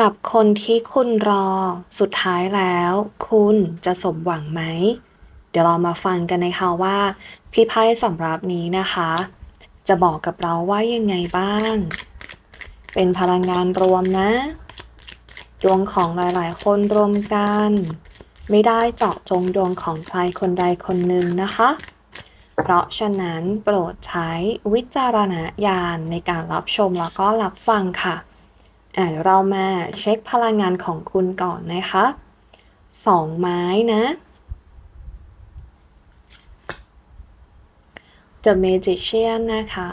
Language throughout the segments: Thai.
กับคนที่คุณรอ สุดท้ายแล้ว คุณจะสมหวังไหม เดี๋ยวเรามาฟังกันนะคะว่า พี่ไพ่สำหรับนี้นะคะ จะบอกกับเราว่ายังไงบ้าง เป็นพลังงานรวมนะดวงของหลายๆ คนรวมกัน ไม่ได้เจาะจงดวงของใครคนใดคนหนึ่งนะคะ เพราะฉะนั้นโปรดใช้วิจารณญาณในการรับชมแล้วก็รับฟังค่ะ อะเดี๋ยวเรามาเช็คพลังงานของคุณก่อนนะคะสองไม้นะ The Magician นะคะ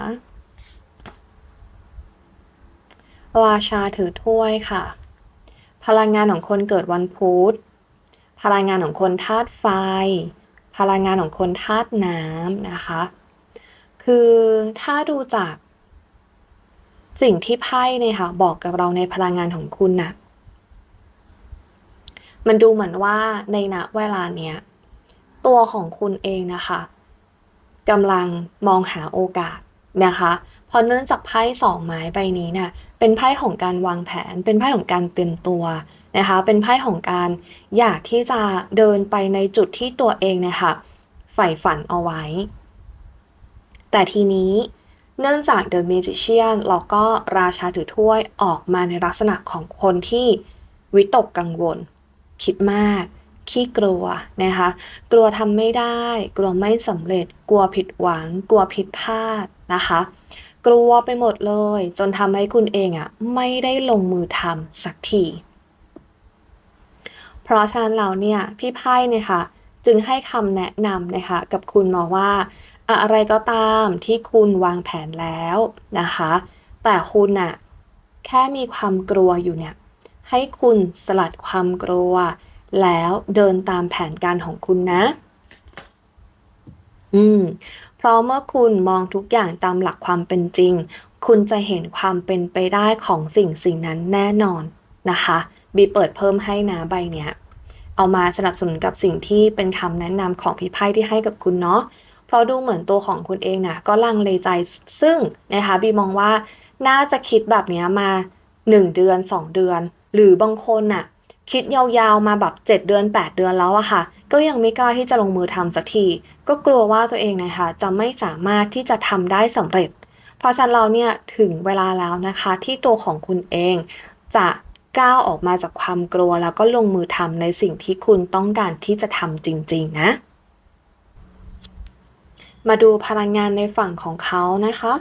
ราชาถือถ้วยค่ะ พลังงานของคนเกิดวันพุธ พลังงานของคนธาตุไฟ พลังงานของคนธาตุน้ำนะคะ คือถ้าดูจาก สิ่งที่ไพ่เนี่ยค่ะบอกกับเราในพลังงานของคุณนะ่ะมันดูเหมือนว่าในณเวลาเนี้ยตัวของคุณเองนะคะกำลังมองหาโอกาสนะคะพราะเนื่องจากไพ่สองไม้ใบนี้เนี่ยเป็นไพ่ของการวางแผน เป็นไพ่ของการเตรียมตัวนะคะ เป็นไพ่ของการอยากที่จะเดินไปในจุดที่ตัวเองนะคะใฝ่ฝันเอาไว้ แต่ทีนี้ เนื่องจาก The Magician แล้วก็ราชาถือถ้วยออกมาในลักษณะของคนที่วิตกกังวล คิดมาก ขี้กลัวนะคะ กลัวทำไม่ได้ กลัวไม่สำเร็จ กลัวผิดหวัง กลัวผิดพลาดนะคะ กลัวไปหมดเลย จนทำให้คุณเองอะ่ะไม่ได้ลงมือทำสักที เพราะฉะนั้นเราเนี่ยพี่ไพ่เนี่ยค่ะ จึงให้คำแนะนำนะคะกับคุณมาว่า อะไรก็ตามที่คุณวางแผนแล้วนะคะ แต่คุณน่ะแค่มีความกลัวอยู่เนี่ย ให้คุณสลัดความกลัว แล้วเดินตามแผนการของคุณนะ อืม เพราะเมื่อคุณมองทุกอย่างตามหลักความเป็นจริง คุณจะเห็นความเป็นไปได้ของสิ่งสิ่งนั้นแน่นอนนะคะ บีเปิดเพิ่มให้นะใบเนี้ย เอามาสนับสนุนกับสิ่งที่เป็นคำแนะนำของพี่ไพ่ที่ให้กับคุณเนาะ เพราะดูเหมือนตัวของคุณเองนะก็ลังเลใจซึ่งนะคะบีมองว่าน่าจะคิดแบบนี้มา 1 เดือน 2 เดือน หรือบางคนน่ะคิดยาวๆมาแบบ 7 เดือน 8 เดือนแล้วอะค่ะ ก็ยังไม่กล้าที่จะลงมือทำสักที ก็กลัวว่าตัวเองนะคะจะไม่สามารถที่จะทำได้สำเร็จ เพราะฉะนั้นเราเนี่ยถึงเวลาแล้วนะคะที่ตัวของคุณเองจะก้าวออกมาจากความกลัวแล้วก็ลงมือทำในสิ่งที่คุณต้องการที่จะทำจริง ๆ นะ มาดูพลังงานในฝั่งของเขานะคะ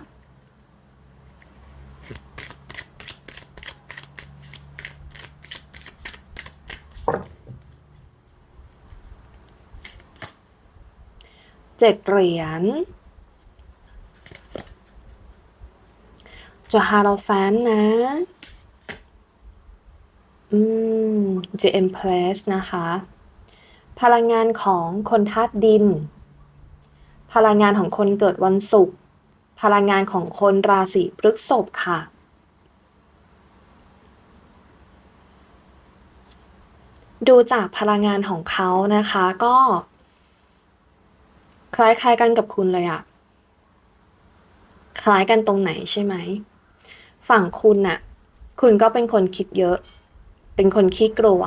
เจ็ดเหรียญจะฮาโลแฟนนะ อืมจเอ็มเพลสนะคะ พลังงานของคนธาตุดิน พลังงานของคนเกิดวันศุกร์พลังงานของคนราศีพฤษภค่ะ ดูจากพลังงานของเขานะคะก็ คล้ายๆกันกับคุณเลยอะคล้ายกันตรงไหนใช่ไหม ฝั่งคุณน่ะ คุณก็เป็นคนคิดเยอะ เป็นคนขี้กลัว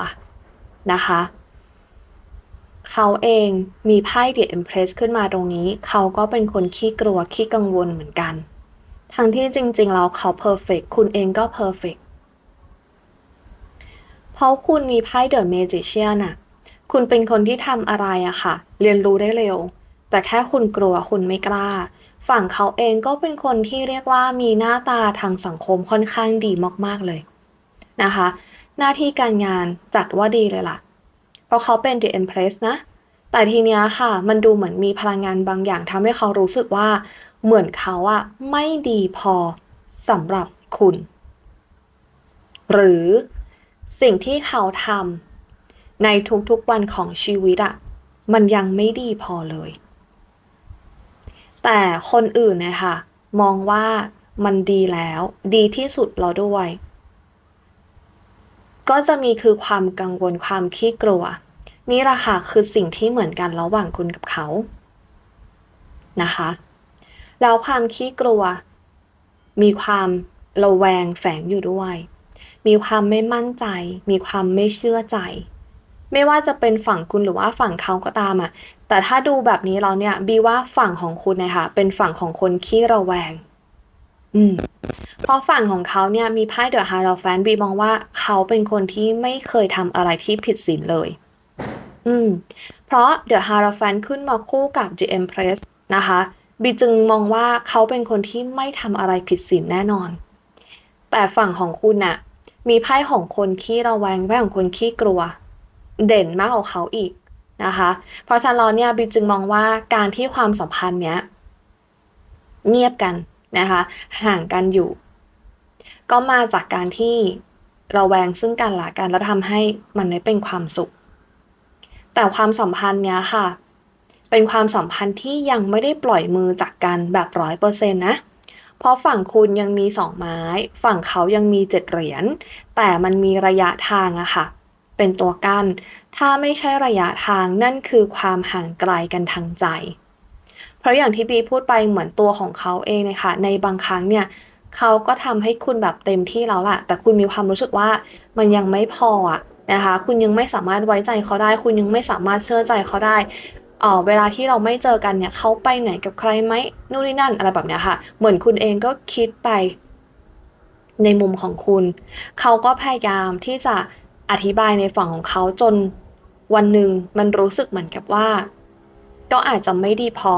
นะคะ เขาเองมีไพ่เดีย Empress ขึ้นมาตรงนี้ เขาก็เป็นคนขี้กลัวขี้กังวลเหมือนกัน ทั้งที่จริงๆแล้วเขา perfect คุณเองก็ perfect เพราะคุณมีไพ่ The Magician อะคุณเป็นคนที่ทำอะไรอะค่ะ เรียนรู้ได้เร็ว แต่แค่คุณกลัวคุณไม่กล้า ฝั่งเขาเองก็เป็นคนที่เรียกว่ามีหน้าตาทางสังคมค่อนข้างดีมากๆเลยนะคะ หน้าที่การงานจัดว่าดีเลยล่ะ เพราะเขาเป็น The Empress นะ แต่ทีเนี้ยค่ะ มันดูเหมือนมีพลังงานบางอย่างทำให้เขารู้สึกว่า เหมือนเขาอะไม่ดีพอสำหรับคุณ หรือสิ่งที่เขาทำในทุกๆวันของชีวิตอะมันยังไม่ดีพอเลย แต่คนอื่นนะคะมองว่ามันดีแล้ว ดีที่สุดแล้วด้วย ก็จะมีคือความกังวลความขี้กลัว นี่แหละค่ะคือสิ่งที่เหมือนกันระหว่างคุณกับเขานะคะ แล้วความขี้กลัว มีความระแวงแฝงอยู่ด้วย มีความไม่มั่นใจ มีความไม่เชื่อใจ ไม่ว่าจะเป็นฝั่งคุณหรือว่าฝั่งเขาก็ตามอะแต่ถ้าดูแบบนี้เราเนี่ยบีว่าฝั่งของคุณนะคะเป็นฝั่งของคนขี้ระแวง อืมเพราะฝั่งของเขาเนี่ยมีไพ่เดอะฮาร์ o แฟนบีมองว่าเขาเป็นคนที่ไม่เคยทำอะไรที่ผิดศีลเลย อืม เพราะเดอะฮาร์ o แฟนขึ้นมาคู่กับ The Empress นะคะ บีจึงมองว่าเขาเป็นคนที่ไม่ทำอะไรผิดศีลแน่นอน แต่ฝั่งของคุณน่ะ มีไพ่ของคนขี้ระแวงไพ่ของคนขี้กลัว เด่นมากกว่าเขาอีกนะคะ เพราะฉะนั้นเนี่ยบีจึงมองว่าการที่ความสัมพันธ์เนี้ย เงียบกันนะคะ ห่างกันอยู่ ก็มาจากการที่ระแวงซึ่งกันและกันแล้วทำให้มันไม่เป็นความสุข แต่ความสัมพันธ์เนี้ยค่ะ เป็นความสัมพันธ์ที่ยังไม่ได้ปล่อยมือจากกันแบบร้อยเปอร์เซ็นต์นะ เพราะฝั่งคุณยังมีสองไม้ ฝั่งเขายังมีเจ็ดเหรียญ แต่มันมีระยะทางอะค่ะ เป็นตัวกัน้น ถ้าไม่ใช่ระยะทางนั่นคือความห่างไกลกันทางใจ เพราะอย่างที่บีพูดไปเหมือนตัวของเขาเองนะคะ ในบางครั้งเนี่ยเขาก็ทำให้คุณแบบเต็มที่แล้วล่ะ แต่คุณมีความรู้สึกว่ามันยังไม่พออะ นะคะ คุณยังไม่สามารถไว้ใจเขาได้ คุณยังไม่สามารถเชื่อใจเขาได้เออเวลาที่เราไม่เจอกันเนี่ยเขาไปไหนกับใครไหมนู่นนี่นั่นอะไรแบบเนี้ยค่ะ เหมือนคุณเองก็คิดไปในมุมของคุณ เขาก็พยายามที่จะอธิบายในฝั่งของเขาจนวันหนึ่งมันรู้สึกเหมือนกับว่า ก็อาจจะไม่ดีพอ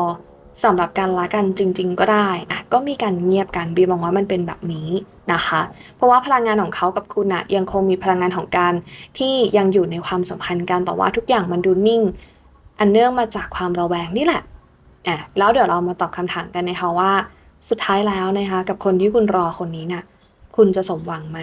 สำหรับการละกันจริง ๆ ก็ได้อะก็มีการเงียบกันบีมองว่ามันเป็นแบบนี้นะคะ เพราะว่าพลังงานของเขากับคุณอะยังคงมีพลังงานของการที่ยังอยู่ในความสัมพันธ์กันแต่ว่าทุกอย่างมันดูนิ่ง อันเนื่องมาจากความระแวงนี่แหละอะแล้วเดี๋ยวเรามาตอบคำถามกันนะคะว่า สุดท้ายแล้วนะคะ กับคนที่คุณรอคนนี้นะ่ะ คุณจะสมหวังไหม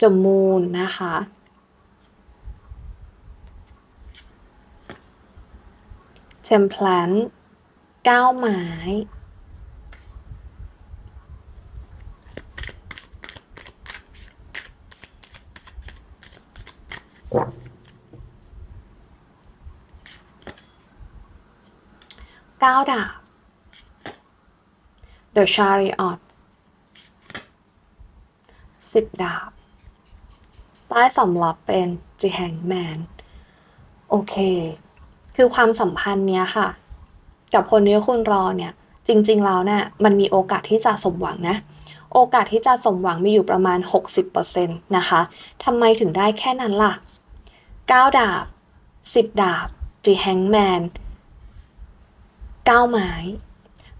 จมูนนะคะเทมเพลนเก้าไม้เก้าดาบ The Chariot สิบดาบ ใต้สำรับเป็น The Hangman โอเค คือความสัมพันธ์เนี้ยค่ะ กับคนที่คุณรอเนี่ย จริงๆแล้วเนี่ยมันมีโอกาสที่จะสมหวังนะ โอกาสที่จะสมหวังมีอยู่ประมาณ 60%นะคะทำไมถึงได้แค่นั้นล่ะ 9 ดาบ 10 ดาบ The Hangman 9ไม้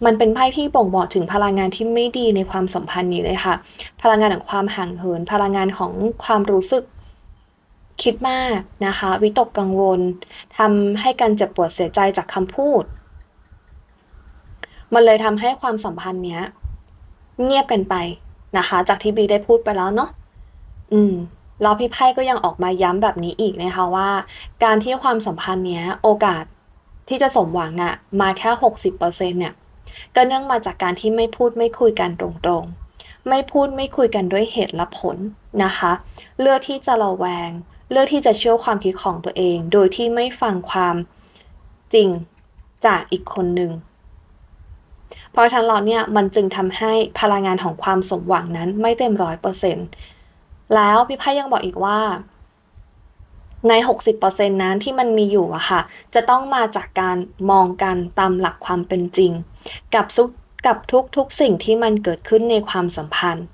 มันเป็นไพ่ที่บ่งบอกถึงพลังงานที่ไม่ดีในความสัมพันธ์นี้เลยค่ะ พลังงานของความห่างเหิน พลังงานของความรู้สึกคิดมากนะคะ วิตกกังวลทำให้การเจ็บปวดเสียใจจากคำพูด มันเลยทำให้ความสัมพันธ์เนี้ย เงียบกันไปนะคะ จากที่บีได้พูดไปแล้วเนาะอืมแล้วพี่ไพ่ก็ยังออกมาย้ำแบบนี้อีกนะคะว่า การที่ความสัมพันธ์เนี้ย โอกาสที่จะสมหวังอะมาแค่60%เนี่ย ก็เนื่องมาจากการที่ไม่พูดไม่คุยกันตรงๆ ไม่พูดไม่คุยกันด้วยเหตุและผลนะคะ เลือกที่จะระแวง เลือกที่จะเชื่อความคิดของตัวเอง โดยที่ไม่ฟังความจริงจากอีกคนหนึ่งเพราะฉะนั้นเราเนี่ยมันจึงทำให้พลังงานของความสมหวังนั้นไม่เต็มร้อยเปอร์เซ็นต์แล้วพี่ไพ่ยังบอกอีกว่า ใน 60%นั้นที่มันมีอยู่อะค่ะ จะต้องมาจากการมองกันตามหลักความเป็นจริง กับซุกับทุกๆสิ่งที่มันเกิดขึ้นในความสัมพันธ์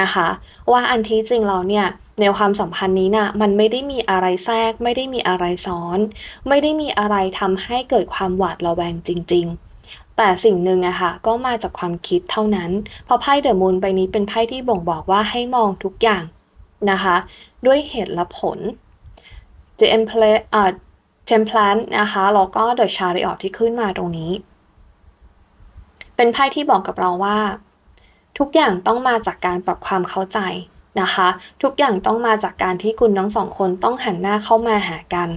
นะคะ ว่าอันที่จริงเราเนี่ยในความสัมพันธ์นี้นะ่ะมันไม่ได้มีอะไรแทรก ไม่ได้มีอะไรซ้อน ไม่ได้มีอะไรทำให้เกิดความหวาดระแวงจริง ๆ แต่สิ่งหนึ่งอะค่ะก็มาจากความคิดเท่านั้น เพราะไพ่เดอะมูนใบนี้เป็นไพ่ที่บ่งบอกว่าให้มองทุกอย่างนะคะ ด้วยเหตุและผล The Emperor อ่า Temperance นะคะแล้วก็ The Chariot ที่ขึ้นมาตรงนี้ เป็นไพ่ที่บอกกับเราว่า ทุกอย่างต้องมาจากการปรับความเข้าใจนะคะ ทุกอย่างต้องมาจากการที่คุณทั้งสองคนต้องหันหน้าเข้ามาหากัน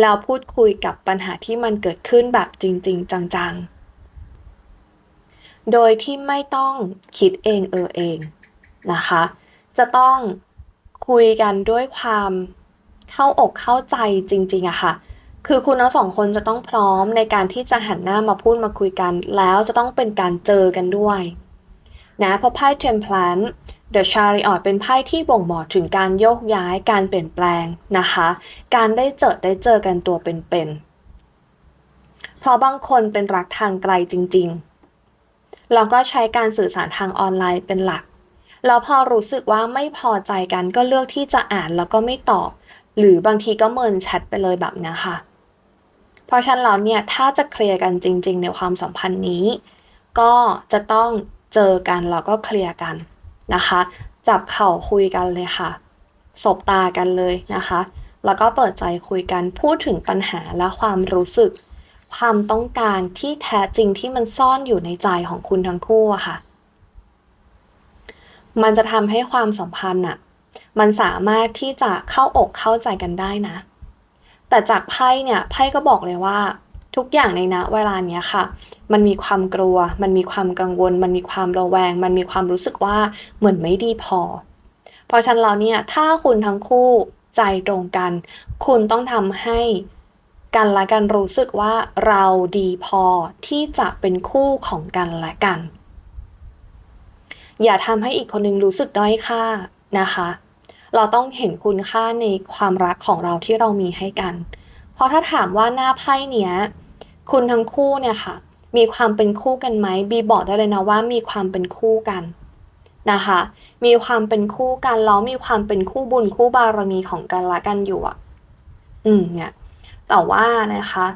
แล้วพูดคุยกับปัญหาที่มันเกิดขึ้นแบบจริง ๆ จังๆ โดยที่ไม่ต้องคิดเองเออเองนะคะ จะต้องคุยกันด้วยความ เข้าอกเข้าใจจริงๆอะค่ะ คือคุณทั้งสองคนจะต้องพร้อมในการที่จะหันหน้ามาพูดมาคุยกัน แล้วจะต้องเป็นการเจอกันด้วยนะเพราะไพ่ Temperance The Chariot เป็นไพ่ที่บ่งบอกถึงการโยกย้ายการเปลี่ยนแปลงนะคะ การได้เจอได้เจอกันตัวเป็นๆ เพราะบางคนเป็นรักทางไกลจริงๆ แล้วก็ใช้การสื่อสารทางออนไลน์เป็นหลัก แล้วพอรู้สึกว่าไม่พอใจกันก็เลือกที่จะอ่านแล้วก็ไม่ตอบ หรือบางทีก็เมินแชทไปเลยแบบนี้ค่ะ เพราะฉะนั้นแล้วเนี่ยถ้าจะเคลียร์กันจริง ๆ ในความสัมพันธ์นี้ ก็จะต้องเจอกันแล้วก็เคลียร์กันนะคะ จับเข่าคุยกันเลยค่ะ สบตากันเลยนะคะ แล้วก็เปิดใจคุยกันพูดถึงปัญหาและความรู้สึก ความต้องการที่แท้จริงที่มันซ่อนอยู่ในใจของคุณทั้งคู่อะค่ะ มันจะทำให้ความสัมพันธ์อะ มันสามารถที่จะเข้าอกเข้าใจกันได้นะ แต่จากไพ่เนี่ยไพ่ก็บอกเลยว่า ทุกอย่างในณเวลาเนี้ยค่ะ มันมีความกลัว มันมีความกังวล มันมีความระแวง มันมีความรู้สึกว่าเหมือนไม่ดีพอ เพราะฉะนั้นเราเนี่ยถ้าคุณทั้งคู่ใจตรงกัน คุณต้องทำให้กันและกันรู้สึกว่าเราดีพอที่จะเป็นคู่ของกันและกัน อย่าทำให้อีกคนนึงรู้สึกด้อยค่านะคะ เราต้องเห็นคุณค่าในความรักของเราที่เรามีให้กัน เพราะถ้าถามว่าหน้าไพ่เนี้ยคุณทั้งคู่เนี่ยค่ะ มีความเป็นคู่กันไหมบีบอกได้เลยนะว่ามีความเป็นคู่กันนะคะ มีความเป็นคู่กันแล้วมีความเป็นคู่บุญคู่บารมีของกันและกันอยู่อะ อืมเนี่ย แต่ว่านะคะ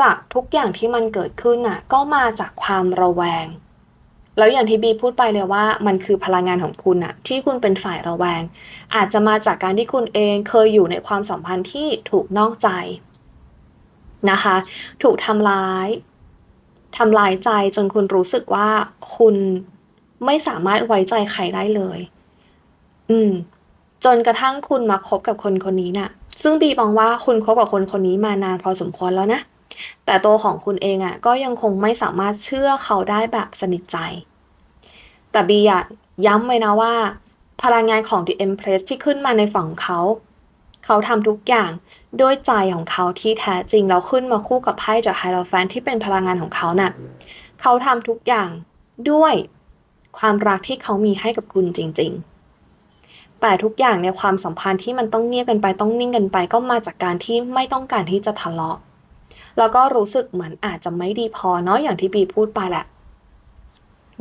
จากทุกอย่างที่มันเกิดขึ้นน่ะ ก็มาจากความระแวง แล้วอย่างที่บีพูดไปเลยว่ามันคือพลังงานของคุณน่ะที่คุณเป็นฝ่ายระแวง อาจจะมาจากการที่คุณเองเคยอยู่ในความสัมพันธ์ที่ถูกนอกใจนะคะ ถูกทำร้ายทำลายใจจนคุณรู้สึกว่าคุณไม่สามารถไว้ใจใครได้เลย อืม จนกระทั่งคุณมาคบกับคนคนนี้น่ะ ซึ่งบีมองว่าคุณคบกับคนคนนี้มานานพอสมควรแล้วนะ แต่ตัวของคุณเองอะก็ยังคงไม่สามารถเชื่อเขาได้แบบสนิทใจ แต่บีอยากย้ำไว้นะว่า พลังงานของ The Empress ที่ขึ้นมาในฝั่งเขา เขาทำทุกอย่างด้วยใจของเขาที่แท้จริง แล้วขึ้นมาคู่กับไพ่จากไฮโรแฟนที่เป็นพลังงานของเขาน่ะเขาทำทุกอย่างด้วยความรักที่เขามีให้กับคุณจริง ๆแต่ทุกอย่างในความสัมพันธ์ที่มันต้องเงียบกันไปต้องนิ่งกันไปก็มาจากการที่ไม่ต้องการที่จะทะเลาะ แล้วก็รู้สึกเหมือนอาจจะไม่ดีพอเนาะอย่างที่บีพูดไปแหละ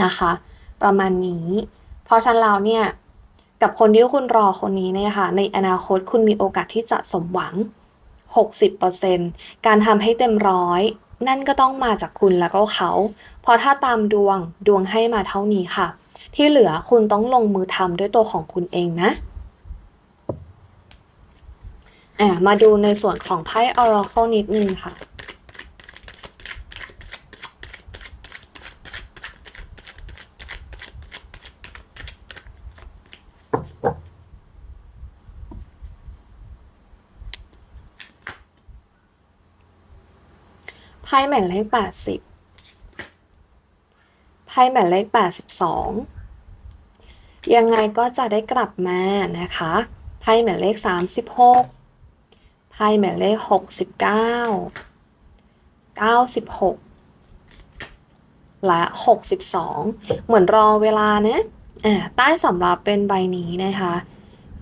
นะคะ ประมาณนี้ เพราะฉะนั้นเราเนี่ยกับคนที่คุณรอคนนี้เนี่ยค่ะ ในอนาคตคุณมีโอกาสที่จะสมหวัง 60%การทำให้เต็มร้อย นั่นก็ต้องมาจากคุณแล้วก็เขา เพราะถ้าตามดวงดวงให้มาเท่านี้ค่ะ ที่เหลือคุณต้องลงมือทำด้วยตัวของคุณเองนะมาดูในส่วนของไพ่ Oracle นิดนึงค่ะ พ่หมายเลขแปดสิบไพ่หมายเลขแปดสิบสองยังไงก็จะได้กลับมานะคะไพ่หมายเลขสามสิบหกไพ่หมายเลขหกสิบเก้าเก้าสิบหกและหกสิบสองเหมือนรอเวลานะอ่าใต้สำรับเป็นใบนี้นะคะ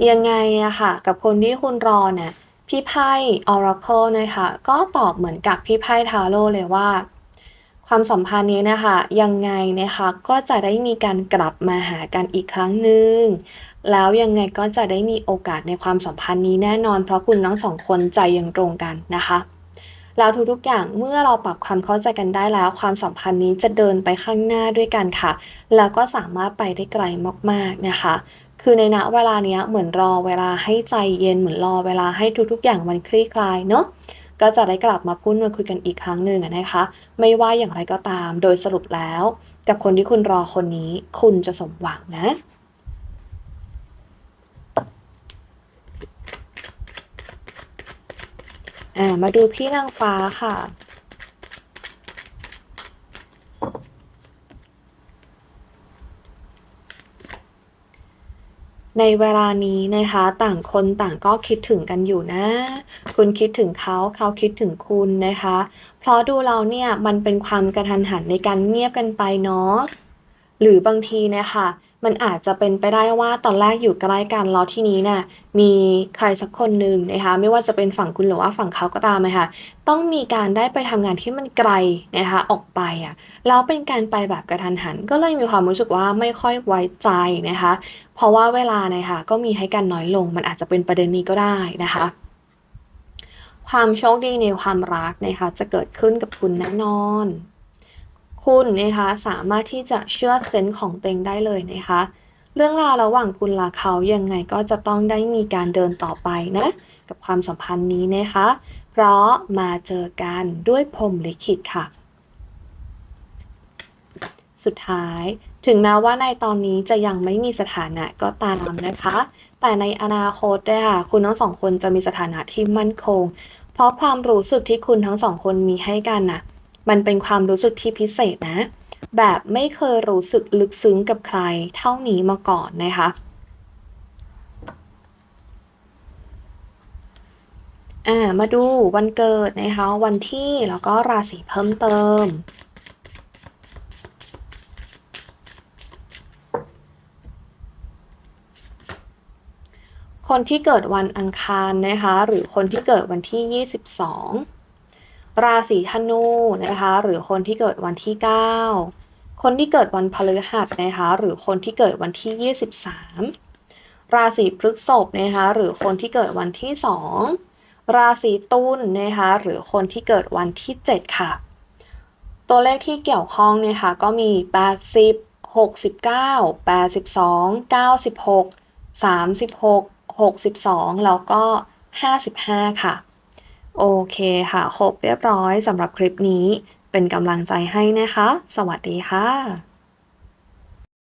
ยังไงอะค่ะ กับคนที่คุณรอเนี่ย พี่ไพ่ Oracle นะคะก็ตอบเหมือนกับพี่ไพ่ทาโร่เลยว่า ความสัมพันธ์นี้นะคะยังไงนะคะก็จะได้มีการกลับมาหากันอีกครั้งหนึ่งแล้วยังไงก็จะได้มีโอกาสในความสัมพันธ์นี้แน่นอน เพราะคุณทั้งสองคนใจยังตรงกันนะคะ แล้วทุกๆอย่างเมื่อเราปรับความเข้าใจกันได้แล้ว ความสัมพันธ์นี้จะเดินไปข้างหน้าด้วยกันค่ะ แล้วก็สามารถไปได้ไกลมากๆนะคะ คือในณเวลาเนี้ยเหมือนรอเวลาให้ใจเย็นเหมือนรอเวลาให้ทุกๆ อย่างมันคลี่คลายเนาะก็จะได้กลับมาพูดมาคุยกันอีกครั้งหนึ่งนะคะ ไม่ว่าอย่างไรก็ตามโดยสรุปแล้ว กับคนที่คุณรอคนนี้ คุณจะสมหวังนะมาดูพี่นางฟ้าค่ะ ในเวลานี้นะคะ ต่างคนต่างก็คิดถึงกันอยู่นะ คุณคิดถึงเขาเขาคิดถึงคุณนะคะ เพราะดูเราเนี่ยมันเป็นความกระทันหันในการเงียบกันไปเนาะหรือบางทีเนี่ยค่ะ มันอาจจะเป็นไปได้ว่าตอนแรกอยู่ใกล้กันแล้วทีนี้เนี่ยมีใครสักคนหนึ่งนะคะไม่ว่าจะเป็นฝั่งคุณหรือว่าฝั่งเขาก็ตามนะคะต้องมีการได้ไปทำงานที่มันไกลนะคะออกไปอะแล้วเป็นการไปแบบกระทันหัน ก็เลยมีความรู้สึกว่าไม่ค่อยไว้ใจนะคะ เพราะว่าเวลานี่ยค่ะก็มีให้กันน้อยลง มันอาจจะเป็นประเด็นนี้ก็ได้นะคะความโชคดีในความรักนะคะจะเกิดขึ้นกับคุณแน่นอน คุณนะคะสามารถที่จะเชื่อเซนส์ของตัวเองได้เลยนะคะ เรื่องราวระหว่างคุณและเขายังไงก็จะต้องได้มีการเดินต่อไปนะกับความสัมพันธ์นี้นะคะ เพราะมาเจอกันด้วยพรมลิขิตค่ะ สุดท้ายถึงแม้ว่าในตอนนี้จะยังไม่มีสถานะก็ตามนะคะ แต่ในอนาคตเนี่ยค่ะคุณทั้งสองคนจะมีสถานะที่มั่นคง เพราะความรู้สึกที่คุณทั้งสองคนมีให้กันน่ะ มันเป็นความรู้สึกที่พิเศษนะ แบบไม่เคยรู้สึกลึกซึ้งกับใครเท่านี้มาก่อนนะคะอ่ามาดูวันเกิดนะคะ วันที่แล้วก็ราศีเพิ่มเติมคนที่เกิดวันอังคารนะคะ หรือคนที่เกิดวันที่ 22 ราศีธนูนะคะ หรือคนที่เกิดวันที่ 9 คนที่เกิดวันพฤหัสนะคะ หรือคนที่เกิดวันที่ 23 ราศีพฤษภนะคะ หรือคนที่เกิดวันที่ 2 ราศีตุลนะคะ หรือคนที่เกิดวันที่ 7 ค่ะ ตัวเลขที่เกี่ยวข้องนะคะก็มี 80 69 82 96 36 62 แล้วก็ 55 ค่ะ โอเคค่ะ ครบเรียบร้อยสำหรับคลิปนี้ เป็นกำลังใจให้นะคะ สวัสดีค่ะ